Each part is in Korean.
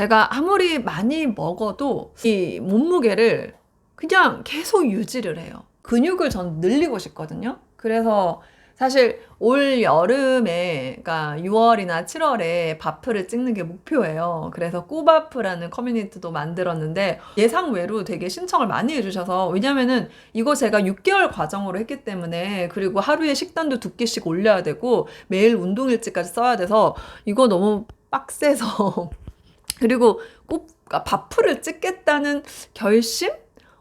제가 아무리 많이 먹어도 이 몸무게를 그냥 계속 유지를 해요. 근육을 전 늘리고 싶거든요. 그래서 사실 올 여름에, 그러니까 6월이나 7월에 바프를 찍는 게 목표예요. 그래서 꾸바프라는 커뮤니티도 만들었는데 예상 외로 되게 신청을 많이 해주셔서 왜냐면은 이거 제가 6개월 과정으로 했기 때문에 그리고 하루에 식단도 두 끼씩 올려야 되고 매일 운동일지까지 써야 돼서 이거 너무 빡세서 그리고 꼭 바프를 찍겠다는 결심?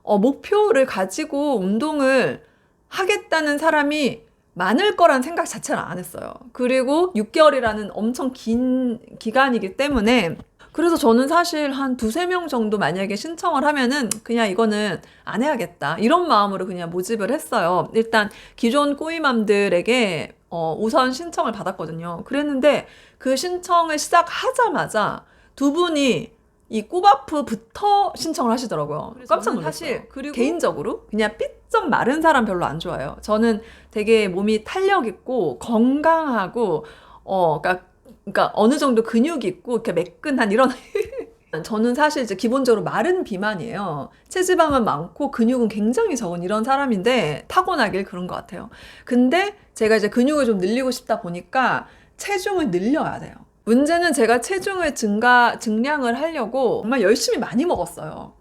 어, 목표를 가지고 운동을 하겠다는 사람이 많을 거란 생각 자체를 안 했어요. 그리고 6개월이라는 엄청 긴 기간이기 때문에 그래서 저는 사실 한 두세 명 정도 만약에 신청을 하면은 그냥 이거는 안 해야겠다. 이런 마음으로 그냥 모집을 했어요. 일단 기존 꼬이맘들에게 어, 우선 신청을 받았거든요. 그랬는데 그 신청을 시작하자마자 두 분이 이 꼬바프부터 신청을 하시더라고요. 깜짝 놀랐어요. 사실 그리고 개인적으로 그냥 삐쩍 마른 사람 별로 안 좋아해요. 저는 되게 몸이 탄력 있고 건강하고 어 그러니까, 그러니까 어느 정도 근육 있고 이렇게 매끈한 이런 저는 사실 이제 기본적으로 마른 비만이에요. 체지방은 많고 근육은 굉장히 적은 이런 사람인데 타고나길 그런 것 같아요. 근데 제가 이제 근육을 좀 늘리고 싶다 보니까 체중을 늘려야 돼요. 문제는 제가 체중을 증가, 증량을 하려고 정말 열심히 많이 먹었어요.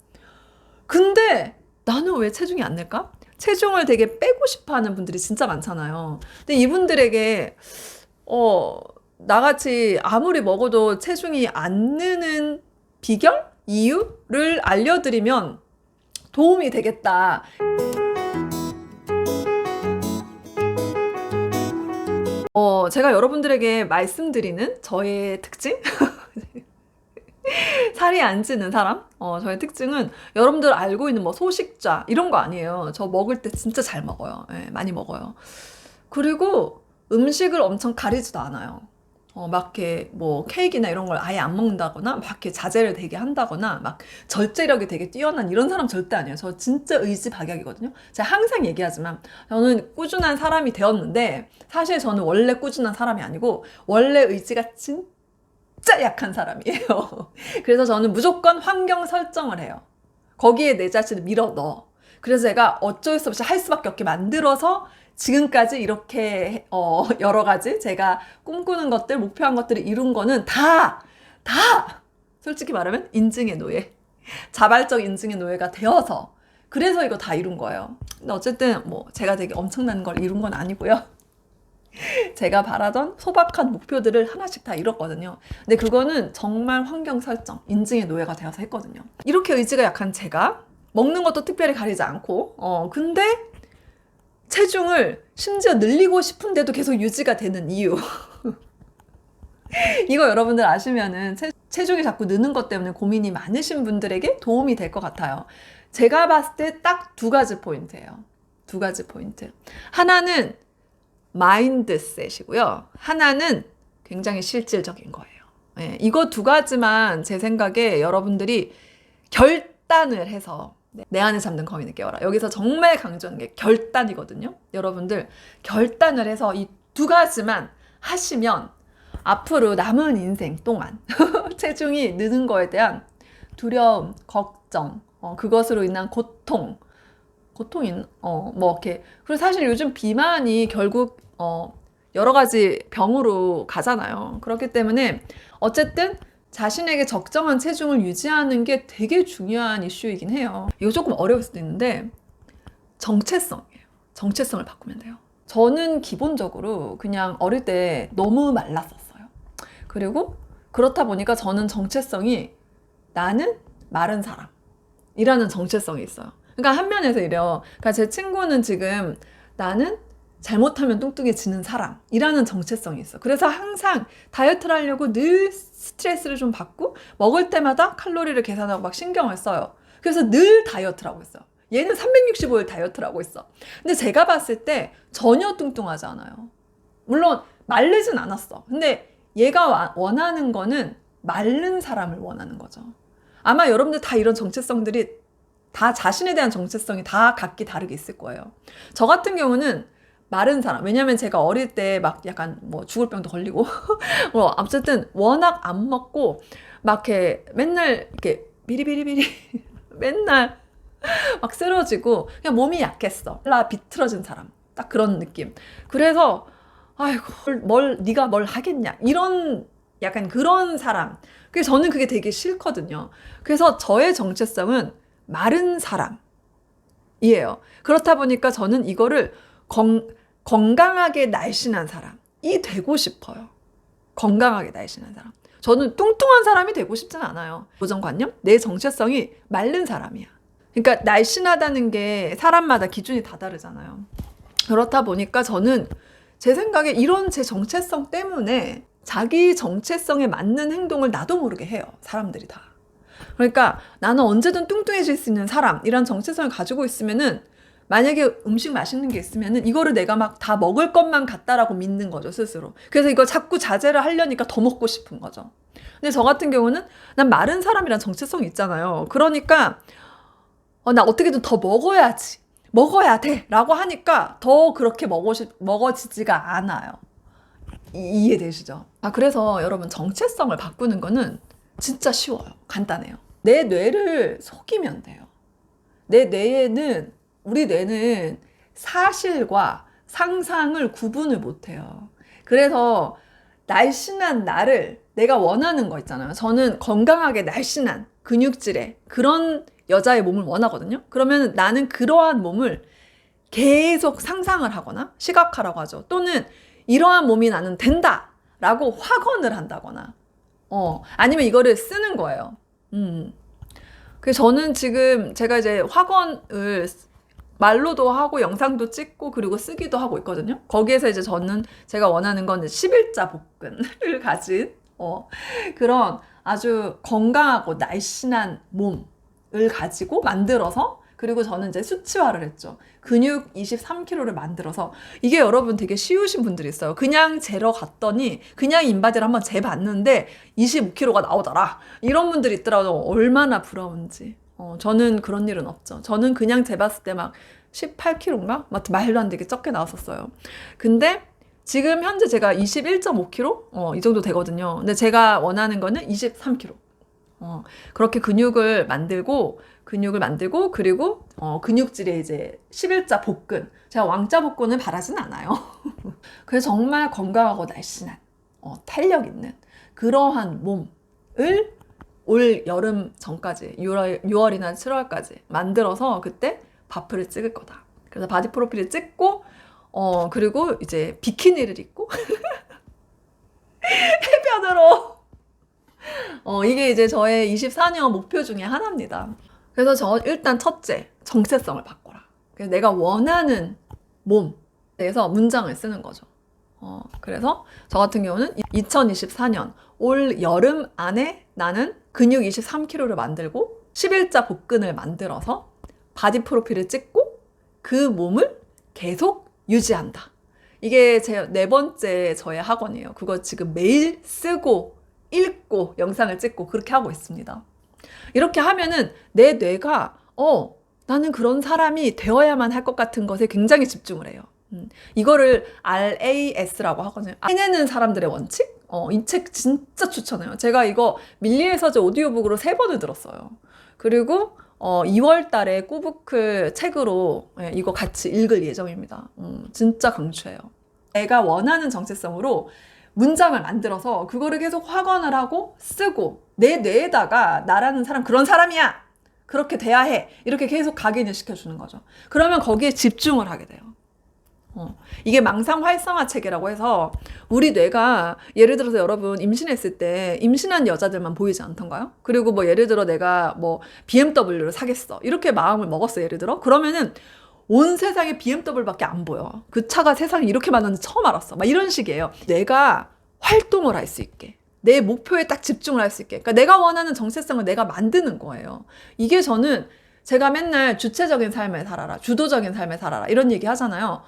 근데 나는 왜 체중이 안 늘까? 체중을 되게 빼고 싶어 하는 분들이 진짜 많잖아요. 근데 이분들에게, 어, 나같이 아무리 먹어도 체중이 안 느는 비결? 이유를 알려드리면 도움이 되겠다. 어, 제가 여러분들에게 말씀드리는 저의 특징? 살이 안 찌는 사람? 어, 저의 특징은 여러분들 알고 있는 뭐 소식자 이런 거 아니에요. 저 먹을 때 진짜 잘 먹어요. 예, 많이 먹어요. 그리고 음식을 엄청 가리지도 않아요. 어, 막 이렇게 뭐 케이크나 이런 걸 아예 안 먹는다거나 막 이렇게 자제를 되게 한다거나 막 절제력이 되게 뛰어난 이런 사람 절대 아니에요. 저 진짜 의지박약이거든요. 제가 항상 얘기하지만 저는 꾸준한 사람이 되었는데 사실 저는 원래 꾸준한 사람이 아니고 원래 의지가 진짜 약한 사람이에요. 그래서 저는 무조건 환경 설정을 해요. 거기에 내 자신을 밀어 넣어. 그래서 제가 어쩔 수 없이 할 수밖에 없게 만들어서 지금까지 이렇게 어, 여러 가지 제가 꿈꾸는 것들, 목표한 것들을 이룬 거는 다, 다 솔직히 말하면 인증의 노예. 자발적 인증의 노예가 되어서 그래서 이거 다 이룬 거예요. 근데 어쨌든 뭐 제가 되게 엄청난 걸 이룬 건 아니고요. 제가 바라던 소박한 목표들을 하나씩 다 이뤘거든요. 근데 그거는 정말 환경 설정, 인증의 노예가 되어서 했거든요. 이렇게 의지가 약한 제가 먹는 것도 특별히 가리지 않고, 어, 근데 체중을 심지어 늘리고 싶은데도 계속 유지가 되는 이유. 이거 여러분들 아시면은 체, 체중이 자꾸 느는 것 때문에 고민이 많으신 분들에게 도움이 될 것 같아요. 제가 봤을 때 딱 두 가지 포인트예요. 두 가지 포인트. 하나는 마인드셋이고요. 하나는 굉장히 실질적인 거예요. 네, 이거 두 가지만 제 생각에 여러분들이 결단을 해서 내 안에 잠든 거인을 깨워라. 여기서 정말 강조하는 게 결단이거든요. 여러분들 결단을 해서 이 두 가지만 하시면 앞으로 남은 인생 동안 체중이 느는 거에 대한 두려움, 걱정, 어, 그것으로 인한 고통, 고통인 어 뭐 이렇게 그리고 사실 요즘 비만이 결국 어 여러 가지 병으로 가잖아요. 그렇기 때문에 어쨌든 자신에게 적정한 체중을 유지하는 게 되게 중요한 이슈이긴 해요. 이거 조금 어려울 수도 있는데 정체성이에요. 정체성을 바꾸면 돼요. 저는 기본적으로 그냥 어릴 때 너무 말랐었어요. 그리고 그렇다 보니까 저는 정체성이 나는 마른 사람이라는 정체성이 있어요. 그러니까 한 면에서 이래요. 그러니까 제 친구는 지금 나는 잘못하면 뚱뚱해지는 사람이라는 정체성이 있어. 그래서 항상 다이어트를 하려고 늘 스트레스를 좀 받고 먹을 때마다 칼로리를 계산하고 막 신경을 써요. 그래서 늘 다이어트를 하고 있어요. 얘는 365일 다이어트를 하고 있어. 근데 제가 봤을 때 전혀 뚱뚱하지 않아요. 물론 마르진 않았어. 근데 얘가 원하는 거는 마른 사람을 원하는 거죠. 아마 여러분들 다 이런 정체성들이 다 자신에 대한 정체성이 다 각기 다르게 있을 거예요. 저 같은 경우는 마른 사람. 왜냐면 제가 어릴 때 막 약간 뭐 죽을 병도 걸리고, 뭐 어쨌든 워낙 안 먹고, 막 이렇게 맨날 이렇게 비리비리비리 맨날 막 쓰러지고 그냥 몸이 약했어. 라 비틀어진 사람. 딱 그런 느낌. 그래서 아이고 뭘 네가 뭘 하겠냐 이런 약간 그런 사람. 그래서 저는 그게 되게 싫거든요. 그래서 저의 정체성은 마른 사람이에요. 그렇다 보니까 저는 이거를 건, 건강하게 날씬한 사람이 되고 싶어요. 건강하게 날씬한 사람. 저는 뚱뚱한 사람이 되고 싶진 않아요. 고정관념? 내 정체성이 마른 사람이야. 그러니까 날씬하다는 게 사람마다 기준이 다 다르잖아요. 그렇다 보니까 저는 제 생각에 이런 제 정체성 때문에 자기 정체성에 맞는 행동을 나도 모르게 해요. 사람들이 다. 그러니까 나는 언제든 뚱뚱해질 수 있는 사람, 이런 정체성을 가지고 있으면은 만약에 음식 맛있는 게 있으면은 이거를 내가 막 다 먹을 것만 같다라고 믿는 거죠, 스스로. 그래서 이거 자꾸 자제를 하려니까 더 먹고 싶은 거죠. 근데 저 같은 경우는 난 마른 사람이란 정체성이 있잖아요. 그러니까 어, 나 어떻게든 더 먹어야지. 먹어야 돼. 라고 하니까 더 그렇게 먹어지, 먹어지지가 않아요. 이, 이해되시죠? 아, 그래서 여러분 정체성을 바꾸는 거는 진짜 쉬워요. 간단해요. 내 뇌를 속이면 돼요. 내 뇌에는, 우리 뇌는 사실과 상상을 구분을 못 해요. 그래서 날씬한 나를 내가 원하는 거 있잖아요. 저는 건강하게 날씬한 근육질의 그런 여자의 몸을 원하거든요. 그러면 나는 그러한 몸을 계속 상상을 하거나 시각화라고 하죠. 또는 이러한 몸이 나는 된다! 라고 확언을 한다거나, 어, 아니면 이거를 쓰는 거예요. 음. 그래서 저는 지금 제가 이제 확언을 말로도 하고 영상도 찍고 그리고 쓰기도 하고 있거든요. 거기에서 이제 저는 제가 원하는 건 11자 복근을 가진 어, 그런 아주 건강하고 날씬한 몸을 가지고 만들어서 그리고 저는 이제 수치화를 했죠. 근육 23kg를 만들어서 이게 여러분 되게 쉬우신 분들이 있어요. 그냥 재러 갔더니 그냥 인바디를 한번 재봤는데 25kg가 나오더라. 이런 분들이 있더라고요. 얼마나 부러운지. 어, 저는 그런 일은 없죠. 저는 그냥 재봤을 때 막 18kg인가? 막 말도 안 되게 적게 나왔었어요. 근데 지금 현재 제가 21.5kg? 어, 이 정도 되거든요. 근데 제가 원하는 거는 23kg. 어, 그렇게 근육을 만들고, 근육을 만들고, 그리고, 어, 근육질의 이제 11자 복근. 제가 왕자 복근을 바라진 않아요. 그래서 정말 건강하고 날씬한, 어, 탄력 있는 그러한 몸을 올 여름 전까지, 6월, 6월이나 7월까지 만들어서 그때 바프를 찍을 거다. 그래서 바디 프로필을 찍고, 어, 그리고 이제 비키니를 입고, 해변으로 어, 이게 이제 저의 24년 목표 중에 하나입니다. 그래서 저 일단 첫째, 정체성을 바꿔라. 그래서 내가 원하는 몸에서 문장을 쓰는 거죠. 어, 그래서 저 같은 경우는 2024년 올 여름 안에 나는 근육 23kg를 만들고 11자 복근을 만들어서 바디 프로필을 찍고 그 몸을 계속 유지한다. 이게 제 네 번째 저의 학원이에요. 그거 지금 매일 쓰고 읽고 영상을 찍고 그렇게 하고 있습니다. 이렇게 하면은 내 뇌가 어 나는 그런 사람이 되어야만 할 것 같은 것에 굉장히 집중을 해요. 음, 이거를 RAS라고 하거든요. 해내는 사람들의 원칙? 어, 이 책 진짜 추천해요. 제가 이거 밀리의 서재 오디오북으로 세 번을 들었어요. 그리고 어, 2월 달에 꾸부크 책으로 예, 이거 같이 읽을 예정입니다. 음, 진짜 강추해요. 내가 원하는 정체성으로 문장을 만들어서 그거를 계속 확언을 하고 쓰고 내 뇌에다가 나라는 사람 그런 사람이야. 그렇게 돼야 해. 이렇게 계속 각인을 시켜주는 거죠. 그러면 거기에 집중을 하게 돼요. 어. 이게 망상 활성화 체계라고 해서 우리 뇌가 예를 들어서 여러분 임신했을 때 임신한 여자들만 보이지 않던가요? 그리고 뭐 예를 들어 내가 뭐 BMW를 사겠어. 이렇게 마음을 먹었어. 예를 들어. 그러면은 온 세상에 BMW밖에 안 보여. 그 차가 세상에 이렇게 많은지 처음 알았어. 막 이런 식이에요. 내가 활동을 할 수 있게. 내 목표에 딱 집중을 할 수 있게. 그러니까 내가 원하는 정체성을 내가 만드는 거예요. 이게 저는 제가 맨날 주체적인 삶을 살아라, 주도적인 삶을 살아라, 이런 얘기 하잖아요.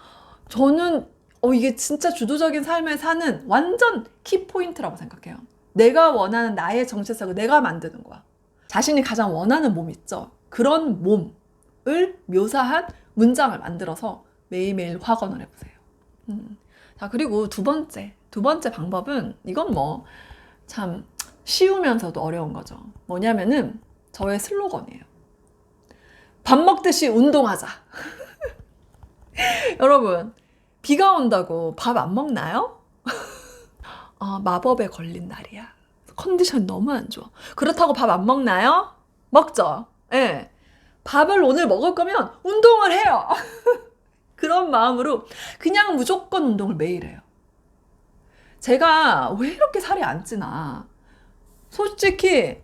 저는, 어, 이게 진짜 주도적인 삶을 사는 완전 키포인트라고 생각해요. 내가 원하는 나의 정체성을 내가 만드는 거야. 자신이 가장 원하는 몸 있죠. 그런 몸을 묘사한 문장을 만들어서 매일매일 확언을 해보세요. 음. 자, 그리고 두 번째. 두 번째 방법은 이건 뭐 참 쉬우면서도 어려운 거죠. 뭐냐면은 저의 슬로건이에요. 밥 먹듯이 운동하자. 여러분, 비가 온다고 밥 안 먹나요? 아, 마법에 걸린 날이야. 컨디션 너무 안 좋아. 그렇다고 밥 안 먹나요? 먹죠. 예. 밥을 오늘 먹을 거면 운동을 해요. 그런 마음으로 그냥 무조건 운동을 매일 해요. 제가 왜 이렇게 살이 안 찌나? 솔직히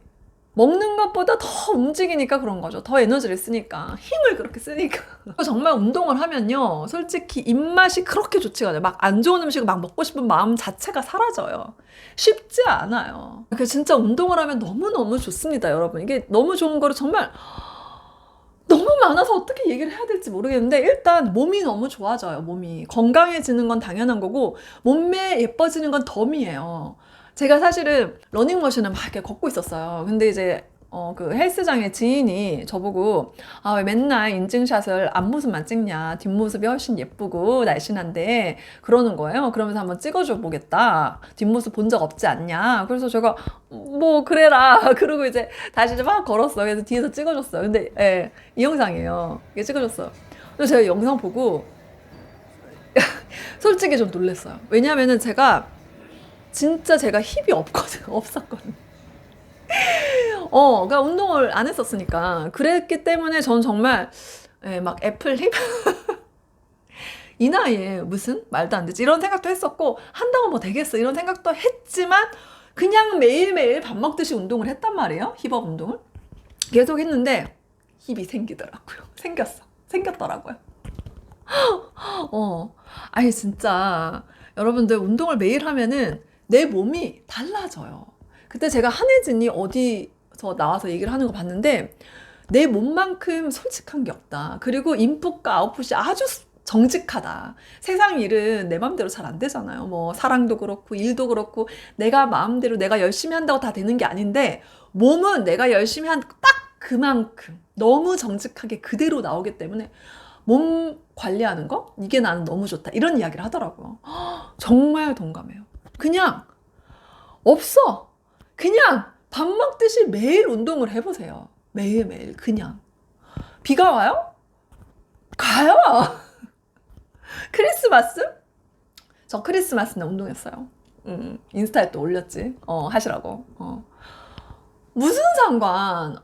먹는 것보다 더 움직이니까 그런 거죠. 더 에너지를 쓰니까. 힘을 그렇게 쓰니까. 정말 운동을 하면요. 솔직히 입맛이 그렇게 좋지가 않아요. 막 안 좋은 음식을 막 먹고 싶은 마음 자체가 사라져요. 쉽지 않아요. 그 진짜 운동을 하면 너무너무 좋습니다, 여러분. 이게 너무 좋은 거를 정말 너무 많아서 어떻게 얘기를 해야 될지 모르겠는데 일단 몸이 너무 좋아져요, 몸이. 건강해지는 건 당연한 거고 몸매 예뻐지는 건 덤이에요. 제가 사실은 러닝머신을 막 이렇게 걷고 있었어요. 근데 이제 어, 그 헬스장의 지인이 저보고 아, 왜 맨날 인증샷을 앞모습만 찍냐. 뒷모습이 훨씬 예쁘고 날씬한데 그러는 거예요. 그러면서 한번 찍어줘 보겠다. 뒷모습 본 적 없지 않냐. 그래서 제가 뭐 그래라. 그러고 이제 다시 이제 막 걸었어요. 그래서 뒤에서 찍어줬어요. 근데 예, 이 영상이에요. 이게 찍어줬어요. 그래서 제가 영상 보고 솔직히 좀 놀랐어요. 왜냐면은 제가 진짜 제가 힙이 없거든, 없었거든. 어, 그러니까 운동을 안 했었으니까. 그랬기 때문에 전 정말, 예, 막 애플 힙? 이 나이에 무슨? 말도 안 되지. 이런 생각도 했었고, 한다고 뭐 되겠어. 이런 생각도 했지만, 그냥 매일매일 밥 먹듯이 운동을 했단 말이에요. 힙업 운동을. 계속 했는데, 힙이 생기더라고요. 생겼어. 생겼더라고요. 어. 아니, 진짜. 여러분들 운동을 매일 하면은 내 몸이 달라져요. 그때 제가 한혜진이 어디서 나와서 얘기를 하는 거 봤는데 내 몸만큼 솔직한 게 없다. 그리고 인풋과 아웃풋이 아주 정직하다. 세상 일은 내 마음대로 잘 안 되잖아요. 뭐 사랑도 그렇고 일도 그렇고 내가 마음대로 내가 열심히 한다고 다 되는 게 아닌데 몸은 내가 열심히 한 딱 그만큼 너무 정직하게 그대로 나오기 때문에 몸 관리하는 거 이게 나는 너무 좋다. 이런 이야기를 하더라고요. 정말 동감해요. 그냥 없어. 그냥 밥 먹듯이 매일 운동을 해보세요. 매일매일 그냥. 비가 와요? 가요. 크리스마스? 저 크리스마스 날 운동했어요. 음, 인스타에 또 올렸지. 어, 하시라고. 어. 무슨 상관?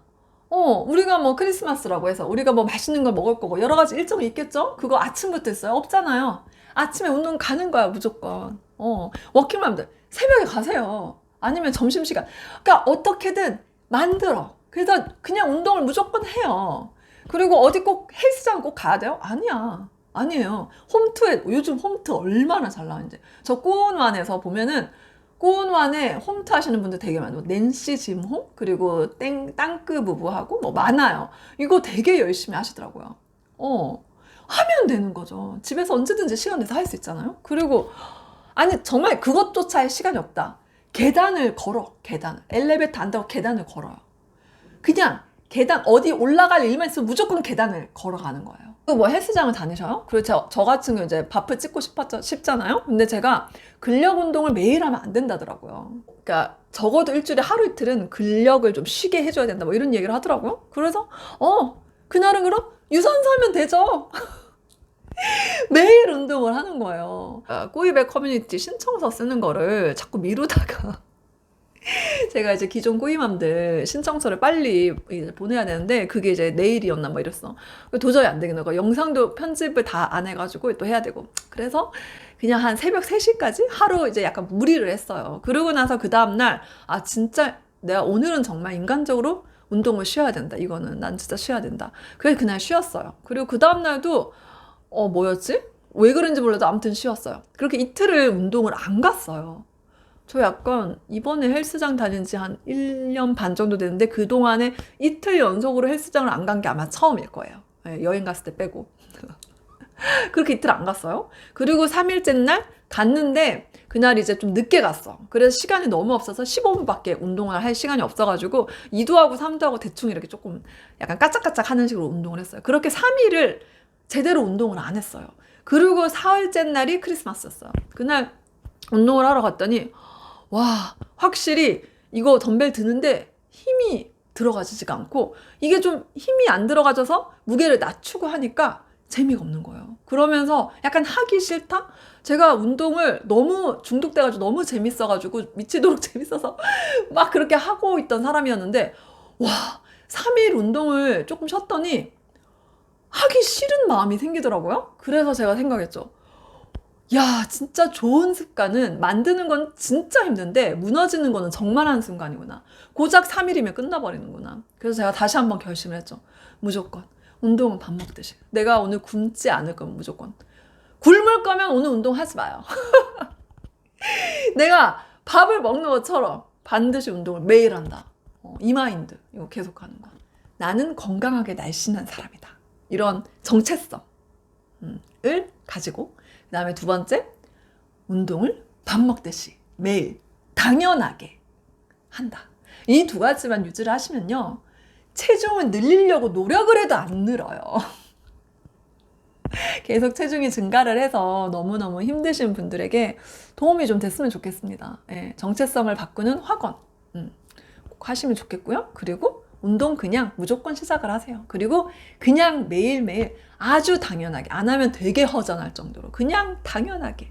어, 우리가 뭐 크리스마스라고 해서 우리가 뭐 맛있는 걸 먹을 거고 여러 가지 일정이 있겠죠? 그거 아침부터 있어요? 없잖아요. 아침에 운동 가는 거야, 무조건. 어, 워킹맘들 새벽에 가세요. 아니면 점심시간. 그러니까 어떻게든 만들어. 그래서 그냥 운동을 무조건 해요. 그리고 어디 꼭 헬스장 꼭 가야 돼요? 아니야. 아니에요. 홈트에, 요즘 홈트 얼마나 잘 나오는지. 저 꾸원완에서 보면은 꾸원완에 홈트 하시는 분들 되게 많아요. 낸시 짐홈? 그리고 땡, 땅크 부부하고 뭐 많아요. 이거 되게 열심히 하시더라고요. 어. 하면 되는 거죠. 집에서 언제든지 시간 내서 할 수 있잖아요. 그리고 아니 정말 그것조차 할 시간이 없다. 계단을 걸어. 계단. 엘리베이터 안 타고 계단을 걸어요. 그냥 계단 어디 올라갈 일만 있으면 무조건 계단을 걸어가는 거예요. 뭐 헬스장을 다니셔요? 그리고 저, 저 같은 경우 이제 밥을 찍고 싶었, 싶잖아요? 근데 제가 근력 운동을 매일 하면 안 된다더라고요. 그러니까 적어도 일주일에 하루 이틀은 근력을 좀 쉬게 해줘야 된다. 뭐 이런 얘기를 하더라고요. 그래서, 어, 그날은 그럼 유산소 하면 되죠. 매일 운동을 하는 거예요. 아, 꼬이백 커뮤니티 신청서 쓰는 거를 자꾸 미루다가 제가 이제 기존 꼬이맘들 신청서를 빨리 보내야 되는데 그게 이제 내일이었나 뭐 이랬어. 도저히 안 되겠는 거야. 영상도 편집을 다 안 해가지고 또 해야 되고. 그래서 그냥 한 새벽 3시까지 하루 이제 약간 무리를 했어요. 그러고 나서 그 다음날 아 진짜 내가 오늘은 정말 인간적으로 운동을 쉬어야 된다. 이거는 난 진짜 쉬어야 된다. 그래서 그날 쉬었어요. 그리고 그 다음날도 어, 뭐였지? 왜 그런지 몰라도 아무튼 쉬었어요. 그렇게 이틀을 운동을 안 갔어요. 저 약간 이번에 헬스장 다닌 지 한 1년 반 정도 됐는데 그동안에 이틀 연속으로 헬스장을 안 간 게 아마 처음일 거예요. 네, 여행 갔을 때 빼고. 그렇게 이틀 안 갔어요. 그리고 3일째 날 갔는데 그날 이제 좀 늦게 갔어. 그래서 시간이 너무 없어서 15분밖에 운동을 할 시간이 없어가지고 2도 하고 3도 하고 대충 이렇게 조금 약간 까짝까짝 하는 식으로 운동을 했어요. 그렇게 3일을 제대로 운동을 안 했어요. 그리고 사흘째 날이 크리스마스였어요. 그날 운동을 하러 갔더니 와 확실히 이거 덤벨 드는데 힘이 들어가지지가 않고 이게 좀 힘이 안 들어가져서 무게를 낮추고 하니까 재미가 없는 거예요. 그러면서 약간 하기 싫다? 제가 운동을 너무 중독돼가지고 너무 재밌어가지고 미치도록 재밌어서 막 그렇게 하고 있던 사람이었는데 와 3일 운동을 조금 쉬었더니 하기 싫은 마음이 생기더라고요. 그래서 제가 생각했죠. 야, 진짜 좋은 습관은 만드는 건 진짜 힘든데 무너지는 거는 정말 한 순간이구나. 고작 3일이면 끝나버리는구나. 그래서 제가 다시 한번 결심을 했죠. 무조건. 운동은 밥 먹듯이. 내가 오늘 굶지 않을 거면 무조건. 굶을 거면 오늘 운동하지 마요. 내가 밥을 먹는 것처럼 반드시 운동을 매일 한다. 어, 이 마인드. 이거 계속 하는 거. 나는 건강하게 날씬한 사람이다. 이런 정체성을 가지고 그 다음에 두 번째, 운동을 밥 먹듯이 매일 당연하게 한다. 이 두 가지만 유지를 하시면요. 체중을 늘리려고 노력을 해도 안 늘어요. 계속 체중이 증가를 해서 너무너무 힘드신 분들에게 도움이 좀 됐으면 좋겠습니다. 예, 정체성을 바꾸는 학원. 음, 꼭 하시면 좋겠고요. 그리고 운동 그냥 무조건 시작을 하세요. 그리고 그냥 매일매일 아주 당연하게 안 하면 되게 허전할 정도로 그냥 당연하게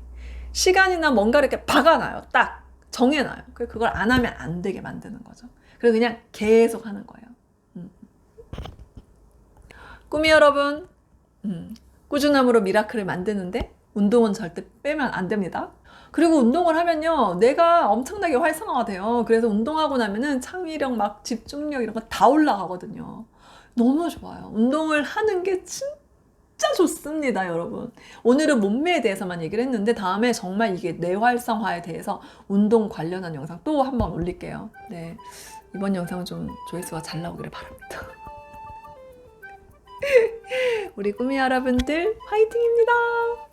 시간이나 뭔가 이렇게 박아놔요. 딱 정해놔요. 그- 그걸 안 하면 안 되게 만드는 거죠. 그리고 그냥 계속 하는 거예요. 음. 꿈이 여러분, 음, 꾸준함으로 미라클을 만드는데 운동은 절대 빼면 안 됩니다. 그리고 운동을 하면요, 내가 엄청나게 활성화가 돼요. 그래서 운동하고 나면은 창의력, 막 집중력 이런 거 다 올라가거든요. 너무 좋아요. 운동을 하는 게 진짜 좋습니다, 여러분. 오늘은 몸매에 대해서만 얘기를 했는데 다음에 정말 이게 뇌 활성화에 대해서 운동 관련한 영상 또 한번 올릴게요. 네. 이번 영상은 좀 조회수가 잘 나오기를 바랍니다. 우리 꿈이 여러분들 화이팅입니다.